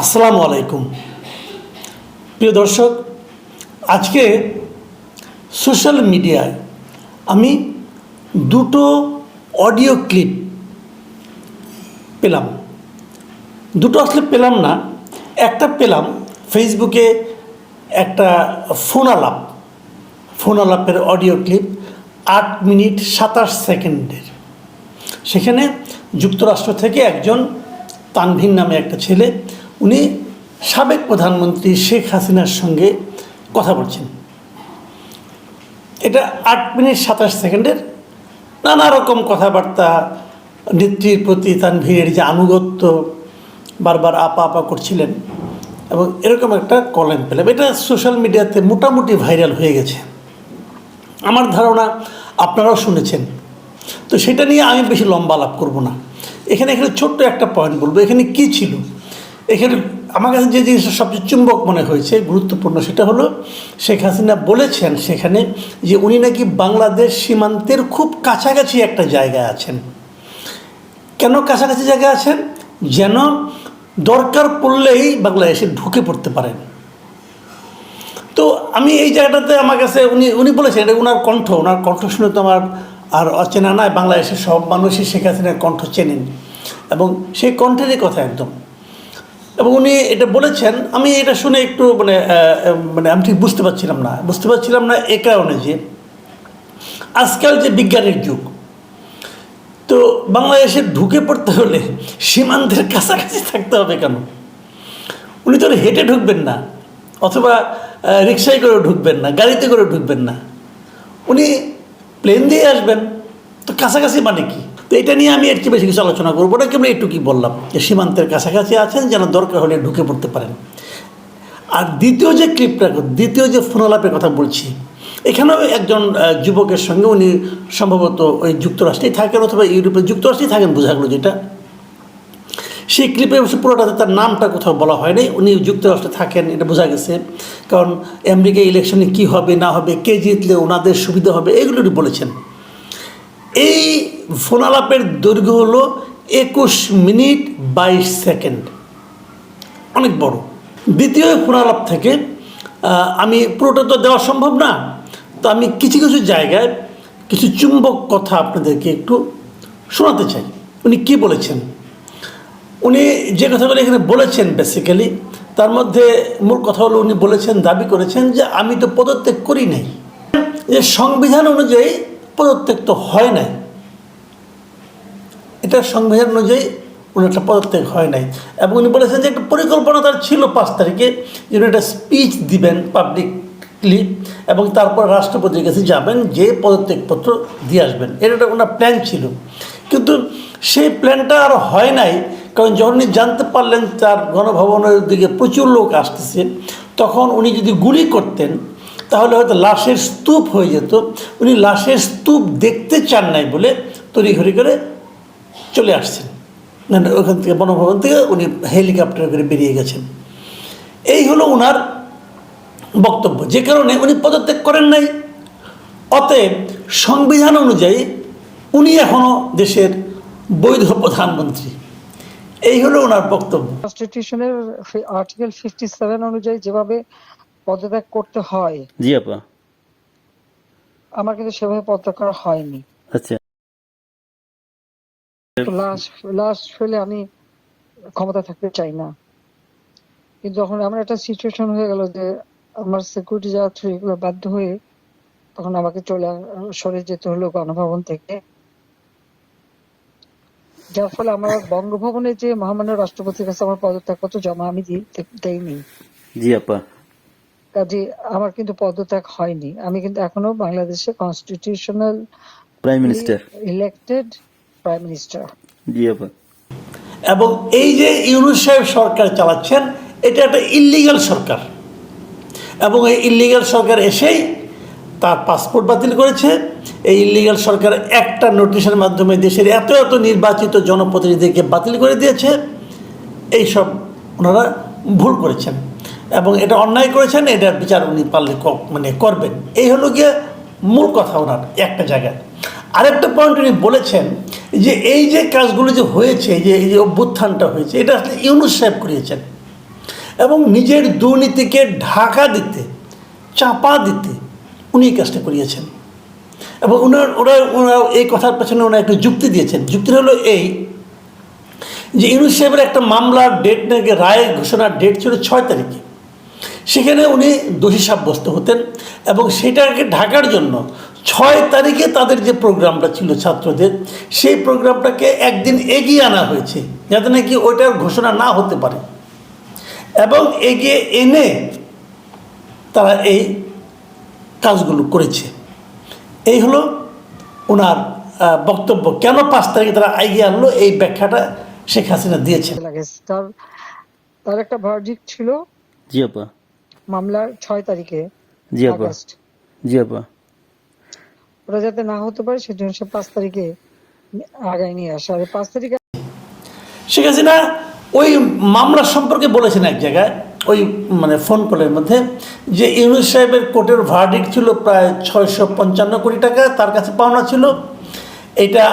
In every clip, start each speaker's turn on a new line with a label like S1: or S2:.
S1: আসসালামু আলাইকুম। প্রিয় দর্শক, আজকে সোশ্যাল মিডিয়ায় আমি দুটো অডিও ক্লিপ পেলাম। দুটো আসলে পেলাম না, একটা পেলাম ফেসবুকে একটা ফোন আলাপ ফোন আলাপের অডিও ক্লিপ আট মিনিট সাতাশ সেকেন্ডের। সেখানে যুক্তরাষ্ট্র থেকে একজন তানভীর নামে একটা ছেলে উনি সাবেক প্রধানমন্ত্রী শেখ হাসিনার সঙ্গে কথা বলছেন। এটা আট মিনিট সাতাশ সেকেন্ডের নানা রকম কথাবার্তা, নেত্রীর প্রতি তানভীরের যে আনুগত্য বারবার আপা আপা করছিলেন এবং এরকম একটা কলেম পেলাম। এটা সোশ্যাল মিডিয়াতে মোটামুটি ভাইরাল হয়ে গেছে। আমার ধারণা আপনারাও শুনেছেন। তো সেটা নিয়ে আমি বেশি লম্বা লাভ করব না। এখানে এখানে ছোট্ট একটা পয়েন্ট বলব। এখানে কি ছিল? এখানে আমার কাছে যে জিনিসটা সবচেয়ে চুম্বক মনে হয়েছে, গুরুত্বপূর্ণ সেটা হলো শেখ হাসিনা বলেছেন সেখানে যে উনি নাকি বাংলাদেশ সীমান্তের খুব কাছাকাছি একটা জায়গায় আছেন। কেন কাছাকাছি জায়গায় আছেন? যেন দরকার পড়লেই বাংলাদেশে ঢুকে পড়তে পারেন। তো আমি এই জায়গাটাতে আমার কাছে উনি উনি বলেছেন, এটা ওনার কণ্ঠ ওনার কণ্ঠ শুনে তো আমার আর অচেনা নয় বাংলাদেশের সব মানুষই শেখ হাসিনার কণ্ঠ চেনেন। এবং সেই কণ্ঠেরই কথা একদম। এবং উনি এটা বলেছেন, আমি এটা শুনে একটু মানে মানে আমি ঠিক বুঝতে পারছিলাম না। বুঝতে পারছিলাম না এ কারণে যে আজকাল যে বিজ্ঞানের যুগ, তো বাংলাদেশে ঢুকে পড়তে হলে সীমান্তের কাছাকাছি থাকতে হবে কেন? উনি তো হেঁটে ঢুকবেন না, অথবা রিক্সায় করে ঢুকবেন না, গাড়িতে করে ঢুকবেন না। উনি প্লেন দিয়ে আসবেন, তো কাছাকাছি মানে কি? তো এটা নিয়ে আমি এর চেয়ে বেশি কিছু আলোচনা করব না কেবল একটুকুই বললাম যে সীমান্তের কাছাকাছি আছেন যেন দরকার হলে ঢুকে পড়তে পারেন। আর দ্বিতীয় যে ক্লিপটা, দ্বিতীয় যে ফোনালাপের কথা বলছি, এখানেও একজন যুবকের সঙ্গে উনি সম্ভবত ওই যুক্তরাষ্ট্রেই থাকেন অথবা ইউরোপের যুক্তরাষ্ট্রেই থাকেন, বোঝা গেলো যেটা। সেই ক্লিপে পুরোটাতে তার নামটা কোথাও বলা হয়নি উনি যুক্তরাষ্ট্রে থাকেন, এটা বোঝা গেছে। কারণ আমেরিকা ইলেকশনে কি হবে, না হবে, কে জিতলে ওনাদের সুবিধা হবে, এগুলো বলেছেন। এই ফোনালাপের দৈর্ঘ্য হলো একুশ মিনিট বাইশ সেকেন্ড। অনেক বড়। দ্বিতীয় ফোনালাপ থেকে আমি পুরোটা তো দেওয়া সম্ভব না, তো আমি কিছু কিছু জায়গায় কিছু চুম্বক কথা আপনাদেরকে একটু শোনাতে চাই। উনি কি বলেছেন? উনি যে কথাগুলো এখানে বলেছেন বেসিক্যালি তার মধ্যে মূল কথা হলো উনি বলেছেন, দাবি করেছেন যে আমি তো পদত্যাগ করি নাই। যে সংবিধান অনুযায়ী পদত্যাগ তো হয় নাই। এটা সংবিধান অনুযায়ী উনি একটা পদত্যাগ হয় নাই। এবং উনি বলেছেন যে একটা পরিকল্পনা তার ছিল পাঁচ তারিখে যে উনি একটা স্পিচ দিবেন পাবলিকলি এবং তারপর রাষ্ট্রপতির কাছে যাবেন, যে পদত্যাগপত্র দিয়ে আসবেন। এটা একটা ওনার প্ল্যান ছিল। কিন্তু সেই প্ল্যানটা আর হয় নাই, কারণ যখন উনি জানতে পারলেন তার গণভবনের দিকে প্রচুর লোক আসতেছে, তখন উনি যদি গুলি করতেন তাহলে হয়তো লাশের স্তূপ হয়ে যেত। উনি লাশের স্তূপ দেখতে চান নাই বলে তড়িঘড়ি করে চলে আসছেন। ওখান থেকে বনভবন থেকে উনি হেলিকপ্টারে করে বেরিয়ে গেছেন। এই হলো ওনার বক্তব্য। যে কারণে উনি পদত্যাগ করেন নাই। অতএব সংবিধান অনুযায়ী উনি এখনও দেশের বৈধ প্রধানমন্ত্রী। এই হলো ওনার বক্তব্য।
S2: কনস্টিটিউশনের আর্টিকেল ফিফটি সেভেন অনুযায়ী যেভাবে পদত্যাগ করতে হয়।
S3: জি আপা।
S2: আমার কিন্তু সেভাবে পদত্যাগ করা হয়নি।
S3: আচ্ছা।
S2: লাস্ট লাস্ট ফেলে আমি ক্ষমতা থাকতে চাই না। কিন্তু যখন আমার একটা সিচুয়েশন হয়ে গেল যে আমার সিকিউরিটি থ্রু এগুলো বাধ্য হয়ে তখন আমাকে চলে সরে যেতে হলো গণভবন থেকে। যার ফলে আমার বঙ্গভবনে যে মহামান্য রাষ্ট্রপতির কাছে আমার পদত্যাগপত্র জমা আমি দেইনি।
S3: জি আপা।
S2: কাজে আমার কিন্তু পদত্যাগ হয়নি। আমি কিন্তু এখনও বাংলাদেশে constitutional
S3: prime minister
S2: elected prime minister
S3: ji আপা।
S1: এবং এই যে ইউনুস সাহেব সরকার চালাচ্ছেন এটা একটা ইল্লিগাল সরকার। এবং এই ইল্লিগাল সরকার এসেই তার পাসপোর্ট বাতিল করেছে। এই ইল্লিগাল সরকার একটা নোটিশের মাধ্যমে দেশের এত এত নির্বাচিত জনপ্রতিনিধিকে বাতিল করে দিয়েছে। এইসব ওনারা ভুল করেছেন। এবং এটা অন্যায় করেছেন, এটার বিচার উনি পারলে মানে করবেন। এই হলো গিয়ে মূল কথা ওনার একটা জায়গায়। আরেকটা পয়েন্ট উনি বলেছেন যে এই যে কাজগুলো যে হয়েছে যে, এই যে অভ্যুত্থানটা হয়েছে, এটা আসলে ইউনুস সাহেব করিয়েছেন। এবং নিজের দুর্নীতিকে ঢাকা দিতে, চাপা দিতে উনি এই কাজটা করিয়েছেন। এবং ওনার, ওরা ওরা এই কথার পেছনে ওনারা একটু যুক্তি দিয়েছেন। যুক্তি হলো এই যে ইউনুস সাহেবের একটা মামলার ডেট নাকি, রায় ঘোষণার ডেট ছিল ছয় তারিখে। সেখানে উনি দোষী সাব্যস্ত হতেন এবং সেটাকে ঢাকার জন্য ছয় তারিখে তাদের যে প্রোগ্রামটা ছিল ছাত্রদের সেই প্রোগ্রামটাকে একদিন এগিয়ে আনা হয়েছে যাতে নাকি ওইটার ঘোষণা না হতে পারে। এবং এগিয়ে এনে তারা এই কাজগুলো করেছে। এই হলো ওনার বক্তব্য। কেন পাঁচ তারিখে তারা এগিয়ে আনলো? এই ব্যাখ্যাটা শেখ হাসিনা দিয়েছেন।
S2: লাগে। তার তার একটা ভার্ডিক ছিল।
S3: জি আপা।
S2: মামলার ছয় তারিখে
S3: জি আপা।
S2: আগস্ট।
S3: জি আপা।
S2: যাতে না হতে পারে সেজন্য সে পাঁচ তারিখে আগায় নিয়ে আসে। আর পাঁচ তারিখে
S1: শেখ হাসিনা ওই মামলা সম্পর্কে বলেছেন এক জায়গায় ওই মানে ফোন কলের মধ্যে যে ইউনুস সাহেবের কোর্টের ভার্ডিক ছিল প্রায় ছয়শো পঞ্চান্ন কোটি টাকা তার কাছে পাওনা ছিল। এটা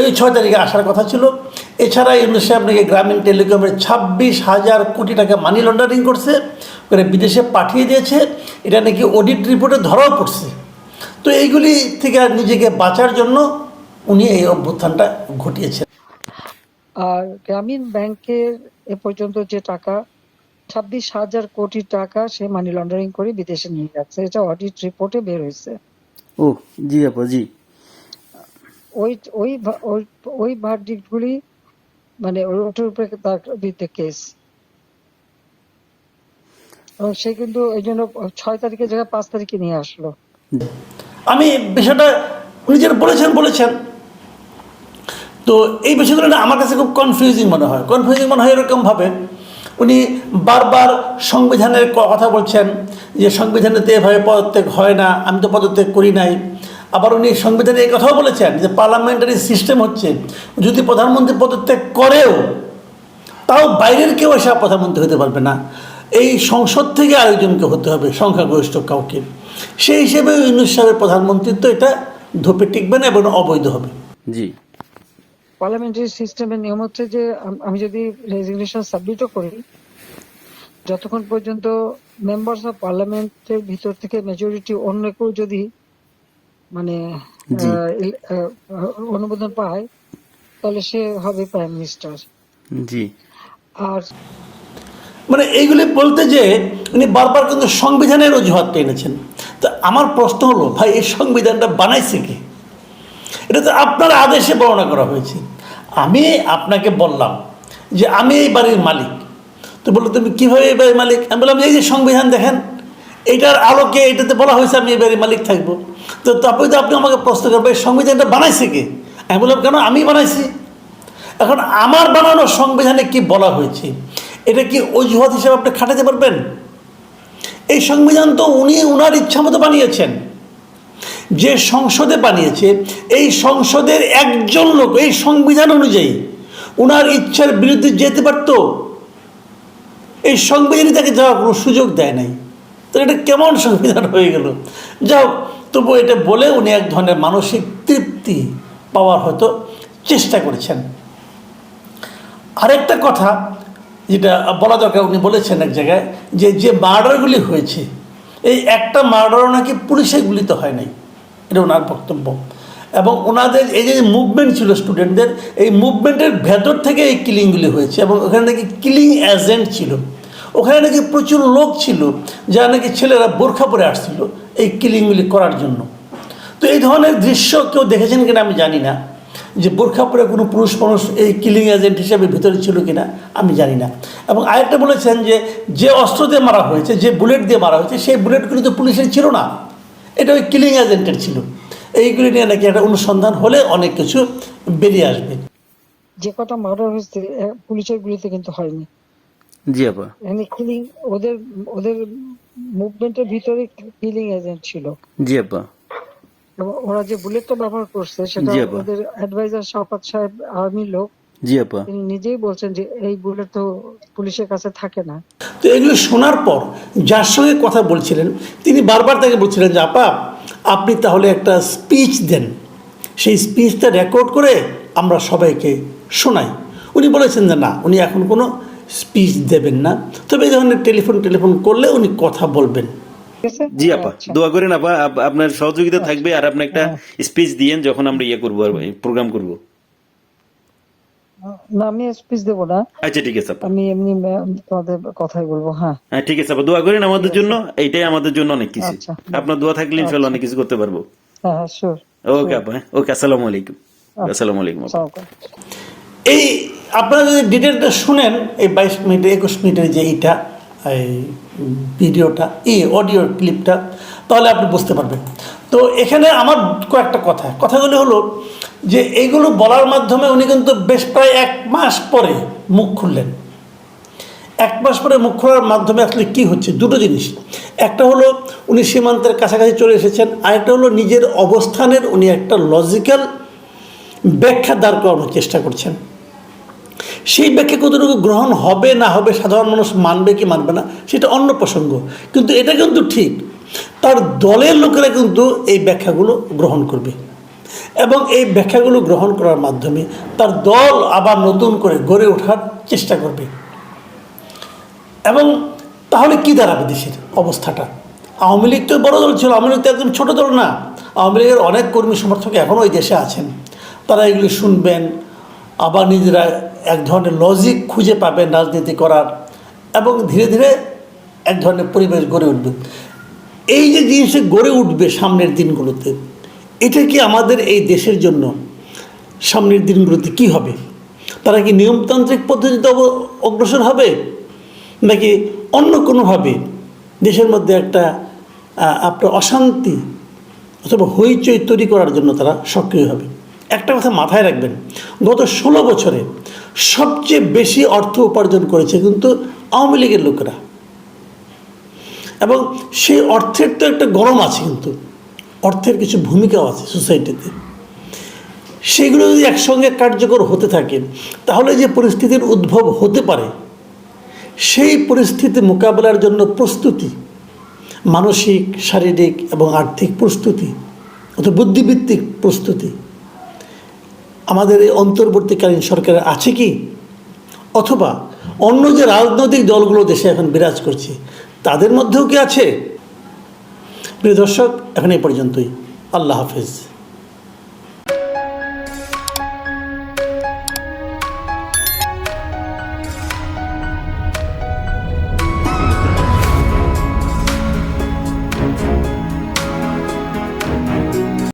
S1: এই ছয় তারিখে আসার কথা ছিল। এছাড়া ইউনুস সাহেব নাকি গ্রামীণ টেলিকমের ছাব্বিশ হাজার কোটি টাকা মানি লন্ডারিং করছে করে বিদেশে পাঠিয়ে দিয়েছে। এটা নাকি অডিট রিপোর্টে ধরাও পড়ছে। তো এইগুলি থেকে নিজেকে বাঁচার জন্য উনি এই অভ্যুত্থানটা ঘটিয়েছেন।
S2: আর গ্রামীণ ব্যাংকের এ পর্যন্ত যে টাকা ছাব্বিশ হাজার কোটি টাকা সে মানি লন্ডারিং করে বিদেশে নিয়ে যাচ্ছে। এটা অডিট রিপোর্টে বের হয়েছে।
S3: ও জি আপা জি।
S2: ওই ওই ওই- ওই ভার্ডিক্ট গুলি মানে ওটার উপরে তার বিরুদ্ধে কেস এবং সে কিন্তু এই জন্য ছয় তারিখের জায়গায় পাঁচ তারিখে নিয়ে আসলো।
S1: আমি বিষয়টা উনি যেটা বলেছেন বলেছেন। তো এই বিষয়গুলো না আমার কাছে খুব কনফিউজিং মনে হয়। কনফিউজিং মনে হয় এরকমভাবে উনি বারবার সংবিধানের কথা বলছেন যে সংবিধানেতে এভাবে পদত্যাগ হয় না, আমি তো পদত্যাগ করি নাই। আবার উনি সংবিধানে এই কথাও বলেছেন যে পার্লামেন্টারি সিস্টেম হচ্ছে যদি প্রধানমন্ত্রী পদত্যাগ করেও তাও বাইরের কেউ এসে প্রধানমন্ত্রী হতে পারবে না। এই সংসদ থেকে আরেকজনকে হতে হবে সংখ্যাগরিষ্ঠ কাউকে। সেই হিসেবে ইউনুস সাহেবের প্রধানমন্ত্রিত্ব এটা ধোপে টিকবে না এবং অবৈধ হবে।
S3: জি।
S2: পার্লামেন্টারি সিস্টেমের নিয়ম হচ্ছে যে আমি যদি রেজিগনেশন সাবমিটও করি যতক্ষণ পর্যন্ত মেম্বার্স অফ পার্লামেন্টের ভিতর থেকে মেজরিটি অন্য কেউ যদি মানে অনুমোদন পায় তাহলে সে হবে প্রাইম মিনিস্টার
S3: জি।
S2: আর
S1: মানে এইগুলি বলতে যে উনি বারবার কিন্তু সংবিধানের অজুহাতটা এনেছেন তো আমার প্রশ্ন হলো ভাই এই সংবিধানটা বানাইছে কি? এটা তো আপনার আদেশে বর্ণনা করা হয়েছে। আমি আপনাকে বললাম যে আমি এই বাড়ির মালিক। তো বলল তুমি কীভাবে এই বাড়ির মালিক? আমি বললাম এই যে সংবিধান দেখেন এটার আলোকে এটাতে বলা হয়েছে আমি এই বাড়ির মালিক থাকব। তো তারপরে তো আপনি আমাকে প্রশ্ন করবেন সংবিধানটা বানাইছে কে? আমি বললাম, কেন? আমি বানাইছি। এখন আমার বানানো সংবিধানে কি বলা হয়েছে? এটা কি অজুহাত হিসেবে আপনি খাটাতে পারবেন? এই সংবিধান তো উনি উনার ইচ্ছা মতো বানিয়েছেন। যে সংসদে বানিয়েছে, এই সংসদের একজন লোক, এই সংবিধান অনুযায়ী উনার ইচ্ছার বিরুদ্ধে যেতে পারতো? এই সংবিধানই তাকে যাওয়ার কোনো সুযোগ দেয় নাই। এটা কেমন সংবিধান হয়ে গেল? যাও তবু এটা বলে উনি এক ধরনের মানসিক তৃপ্তি পাওয়ার হয়তো চেষ্টা করেছেন। আরেকটা কথা যেটা বলা দরকার, উনি বলেছেন এক জায়গায় যে যে মার্ডারগুলি হয়েছে, এই একটা মার্ডারও নাকি পুলিশের গুলিতে হয় নাই, এটা ওনার বক্তব্য। এবং ওনাদের এই যে মুভমেন্ট ছিল স্টুডেন্টদের এই মুভমেন্টের ভেতর থেকে এই কিলিংগুলি হয়েছে এবং ওখানে নাকি কিলিং এজেন্ট ছিল। ওখানে নাকি প্রচুর লোক ছিল, যারা নাকি ছেলেরা বোরখা পরে আসছিল এই কিলিংগুলি করার জন্য। তো এই ধরনের দৃশ্য কেউ দেখেছেন কিনা আমি জানি না, যে বোরখা পরে কোনো পুরুষ মানুষ এই কিলিং এজেন্ট হিসেবে ভিতরে ছিল কিনা আমি জানি না। এবং আরেকটা বলেছেন যে যে অস্ত্র দিয়ে মারা হয়েছে, যে বুলেট দিয়ে মারা হয়েছে, সেই বুলেটগুলি তো পুলিশের ছিল না। এটা ওই কিলিং এজেন্টের ছিল। এইগুলি নিয়ে নাকি একটা অনুসন্ধান হলে অনেক কিছু বেরিয়ে আসবে।
S2: যে কটা মার্ডার হয়েছে পুলিশের গুলিতে কিন্তু হয়নি।
S3: জি আপা।
S2: এখানে কিলিং ওদের ওদের মুভমেন্টের ভিতরে কিলিং এজেন্ট ছিল।
S3: জি আপা।
S2: ওরা যে বুলেটটা ব্যবহার করছে সেটা ওদের অ্যাডভাইজার শওকত সাহেব আর্মির লোক
S3: জি আপা।
S2: তিনি নিজেই বলছেন যে এই বুলেট তো পুলিশের কাছে থাকে না।
S1: তো এগুলো শোনার পর যার সঙ্গে কথা বলছিলেন তিনি বারবার তাকে বলছিলেন যে আপা আপনি তাহলে একটা স্পিচ দেন। সেই স্পিচটা রেকর্ড করে আমরা সবাইকে শোনাই। উনি বলেছেন যে না উনি এখন কোনো স্পিচ দেবেন না। তবে এই ধরনের টেলিফোন টেলিফোন করলে উনি কথা বলবেন।
S3: জি আপা
S2: আচ্ছা।
S3: দোয়া করেন আপা আপনার সহযোগিতা থাকবে আর আপনি একটা স্পিচ দিয়েন যখন আমরা ইয়ে করব আর প্রোগ্রাম করব।
S2: না আমি স্পিচ দেবো না।
S3: আচ্ছা ঠিক আছে
S2: আমি এমনি তোমাদের কথাই বলব হ্যাঁ।
S3: হ্যাঁ ঠিক আছে আপা দোয়া করেন আমাদের জন্য এইটাই আমাদের জন্য অনেক কিছু।
S2: আচ্ছা।
S3: আপনার দোয়া থাকলে ইনশাল্লাহ অনেক কিছু করতে পারব।
S2: হ্যাঁ হ্যাঁ শিওর
S3: ওকে আপা হ্যাঁ। ওকে আসসালামু আলাইকুম। আসসালামু আলাইকুম।
S1: এই আপনারা যদি ডিটেলটা শুনেন, এই বাইশ মিনিট, একুশ মিনিটের যে এইটা, এই ভিডিওটা, এই অডিও ক্লিপটা তাহলে আপনি বুঝতে পারবেন। তো এখানে আমার কয়েকটা কথা। কথাগুলো হলো যে, এইগুলো বলার মাধ্যমে উনি কিন্তু বেশ প্রায় এক মাস পরে মুখ খুললেন। এক মাস পরে মুখ খোলার মাধ্যমে আসলে কি হচ্ছে? দুটো জিনিস। একটা হলো, উনি সীমান্তের কাছাকাছি চলে এসেছেন। আরেকটা হলো, নিজের অবস্থানের উনি একটা লজিক্যাল ব্যাখ্যা দাঁড় করানোর চেষ্টা করছেন। সেই ব্যাখ্যা কতটুকু গ্রহণ হবে না হবে, সাধারণ মানুষ মানবে কি মানবে না, সেটা অন্য প্রসঙ্গ। কিন্তু এটা কিন্তু ঠিক। তার দলের লোকেরা কিন্তু এই ব্যাখ্যাগুলো গ্রহণ করবে। এবং এই ব্যাখ্যাগুলো গ্রহণ করার মাধ্যমে তার দল আবার নতুন করে গড়ে ওঠার চেষ্টা করবে। এবং তাহলে কি দাঁড়াবে দেশের অবস্থাটা? আওয়ামী লীগ তো বড় দল ছিল, আওয়ামী লীগ তো একদম ছোটো দল না। আওয়ামী লীগের অনেক কর্মী সমর্থক এখনও ওই দেশে আছেন। তারা এগুলি শুনবেন, আবার নিজেরা এক ধরনের লজিক খুঁজে পাবেন রাজনীতি করার এবং ধীরে ধীরে এক ধরনের পরিবেশ গড়ে উঠবে। এই যে জিনিসটা গড়ে উঠবে সামনের দিনগুলোতে, এটা কি আমাদের এই দেশের জন্য সামনের দিনগুলোতে কি হবে? তারা কি নিয়মতান্ত্রিক পদ্ধতিতে অগ্রসর হবে? নাকি অন্য কোনোভাবে দেশের মধ্যে একটা আপনার অশান্তি অথবা হইচই তৈরি করার জন্য তারা সক্রিয় হবে? একটা কথা মাথায় রাখবেন, গত ষোলো বছরে সবচেয়ে বেশি অর্থ উপার্জন করেছে কিন্তু আওয়ামী লীগের লোকেরা। এবং সেই অর্থের তো একটা গরম আছে কিন্তু, অর্থের কিছু ভূমিকাও আছে সোসাইটিতে। সেগুলো যদি একসঙ্গে কার্যকর হতে থাকে, তাহলে যে পরিস্থিতির উদ্ভব হতে পারে, সেই পরিস্থিতি মোকাবেলার জন্য প্রস্তুতি, মানসিক, শারীরিক এবং আর্থিক প্রস্তুতি, অথবা বুদ্ধিভিত্তিক প্রস্তুতি আমাদের এই অন্তর্বর্তীকালীন সরকারের আছে কি? অথবা অন্য যে রাজনৈতিক দলগুলো দেশে এখন বিরাজ করছে, তাদের মধ্যেও কি আছে? প্রিয় দর্শক, এখন এই পর্যন্তই। আল্লাহ হাফেজ।